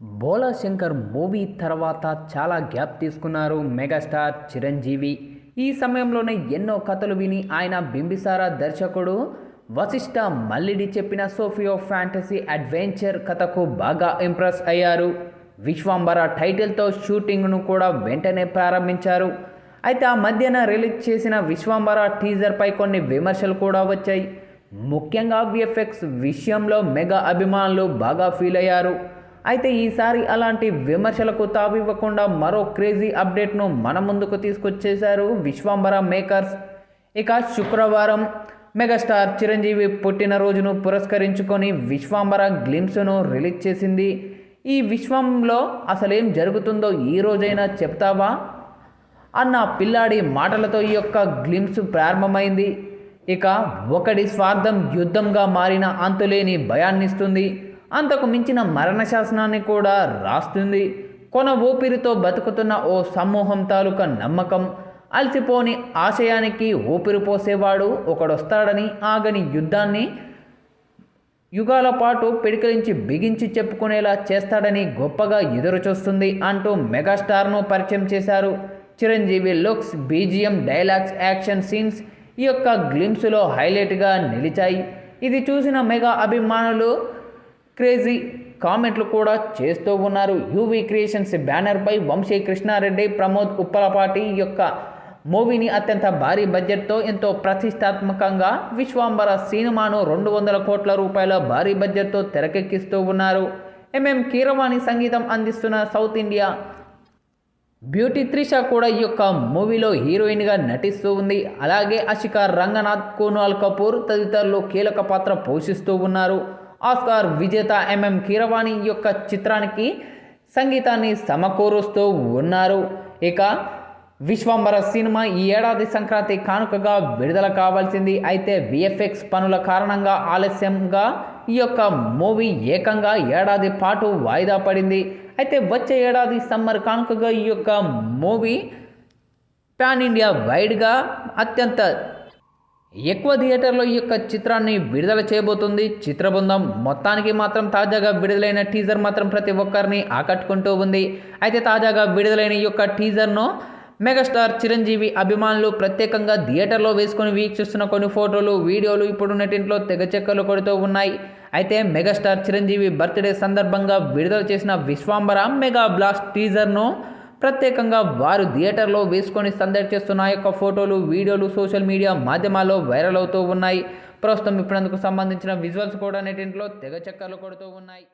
బోలా Shankar movie తర్వాత చాలా gap తీసుకున్నారు మెగాస్టార్ చిరంజీవి. ఈ సమయంలోనే ఎన్నో కథలు విని ఆయన బింబిసార దర్శకుడు వశిష్ఠ మల్లిడి చెప్పిన సోఫియో ఫ్యాంటసీ అడ్వెంచర్ కథకు బాగా ఇంప్రెస్ అయ్యారు. విశ్వాంబర టైటిల్తో షూటింగ్ను కూడా వెంటనే ప్రారంభించారు. అయితే ఆ మధ్యన రిలీజ్ చేసిన విశ్వాంబర టీజర్పై కొన్ని విమర్శలు కూడా వచ్చాయి. ముఖ్యంగా విఎఫ్ఎక్స్ విషయంలో మెగా అభిమానులు బాగా ఫీల్ అయ్యారు. అయితే ఈసారి అలాంటి విమర్శలకు తావివ్వకుండా మరో క్రేజీ అప్డేట్ను మన ముందుకు తీసుకొచ్చేశారు విశ్వాంబర మేకర్స్. ఇక శుక్రవారం మెగాస్టార్ చిరంజీవి పుట్టినరోజును పురస్కరించుకొని విశ్వాంబర గ్లిమ్స్ను రిలీజ్ చేసింది. ఈ విశ్వంలో అసలేం జరుగుతుందో ఈ రోజైనా చెప్తావా? అన్న పిల్లాడి మాటలతో ఈ యొక్క గ్లిమ్స్ ప్రారంభమైంది. ఇక ఒకడి స్వార్థం యుద్ధంగా మారిన అంతులేని భయాన్నిస్తుంది. అంతకు మించిన మరణ శాసనాన్ని కూడా రాస్తుంది. కొన ఊపిరితో బతుకుతున్న ఓ సమూహం తాలూకా నమ్మకం. అలసిపోని ఆశయానికి ఊపిరి పోసేవాడు ఒకడొస్తాడని ఆగని యుద్ధాన్ని యుగాల పాటు పిడికలించి బిగించి చెప్పుకునేలా చేస్తాడని గొప్పగా ఎదురుచూస్తుంది అంటూ మెగాస్టార్ను పరిచయం చేశారు. Chiranjeevi looks BGM dialogues action scenes ఈ యొక్క గ్లిమ్స్లో హైలైట్గా నిలిచాయి. ఇది చూసిన మెగా అభిమానులు క్రేజీ కామెంట్లు కూడా చేస్తూ ఉన్నారు. యూవీ క్రియేషన్స్ బ్యానర్పై వంశీ కృష్ణారెడ్డి ప్రమోద్ ఉప్పలపాటి యొక్క మూవీని అత్యంత భారీ బడ్జెట్తో ఎంతో ప్రతిష్టాత్మకంగా విశ్వాంబర సినిమాను రెండు వందల కోట్ల రూపాయల భారీ బడ్జెట్తో తెరకెక్కిస్తూ ఉన్నారు. ఎంఎం కీరవాణి సంగీతం అందిస్తున్న సౌత్ ఇండియా బ్యూటీ త్రిష కూడా ఈ యొక్క మూవీలో హీరోయిన్గా నటిస్తూ ఉంది. అలాగే అషికా రంగనాథ్ కోనాల్ కపూర్ తదితరులు కీలక పాత్ర పోషిస్తూ ఉన్నారు. ఆస్కార్ విజేత ఎంఎం కీరవాణి ఈ యొక్క చిత్రానికి సంగీతాన్ని సమకూరుస్తూ ఉన్నారు. ఇక విశ్వంబర సినిమా ఈ ఏడాది సంక్రాంతి కానుకగా విడుదల కావాల్సింది. అయితే విఎఫ్ఎక్స్ పనుల కారణంగా ఆలస్యంగా ఈ యొక్క మూవీ ఏకంగా ఏడాది పాటు వాయిదా పడింది. అయితే వచ్చే ఏడాది సమ్మర్ కానుకగా ఈ యొక్క మూవీ పాన్ ఇండియా వైడ్గా అత్యంత ఎక్కువ థియేటర్లో ఈ యొక్క చిత్రాన్ని విడుదల చేయబోతుంది. చిత్రబృందం మొత్తానికి మాత్రం తాజాగా విడుదలైన టీజర్ మాత్రం ప్రతి ఒక్కరిని ఆకట్టుకుంటూ ఉంది. అయితే తాజాగా విడుదలైన ఈ యొక్క టీజర్ను మెగాస్టార్ చిరంజీవి అభిమానులు ప్రత్యేకంగా థియేటర్లో వేసుకొని వీక్షిస్తున్న కొన్ని ఫోటోలు వీడియోలు ఇప్పుడున్నటింట్లో తెగ చెక్కలు కొడుతూ ఉన్నాయి. అయితే మెగాస్టార్ చిరంజీవి బర్త్డే సందర్భంగా విడుదల చేసిన విశ్వాంబర మెగా బ్లాస్ట్ టీజర్ను ప్రత్యేకంగా వారు థియేటర్లో వేసుకొని సందడి చేస్తున్న యొక్క ఫోటోలు వీడియోలు సోషల్ మీడియా మాధ్యమాల్లో వైరల్ అవుతూ ఉన్నాయి. ప్రస్తుతం ఇప్పుడందుకు సంబంధించిన విజువల్స్ కూడా నెటింట్లో తెగ చక్కర్లు కొడుతూ ఉన్నాయి.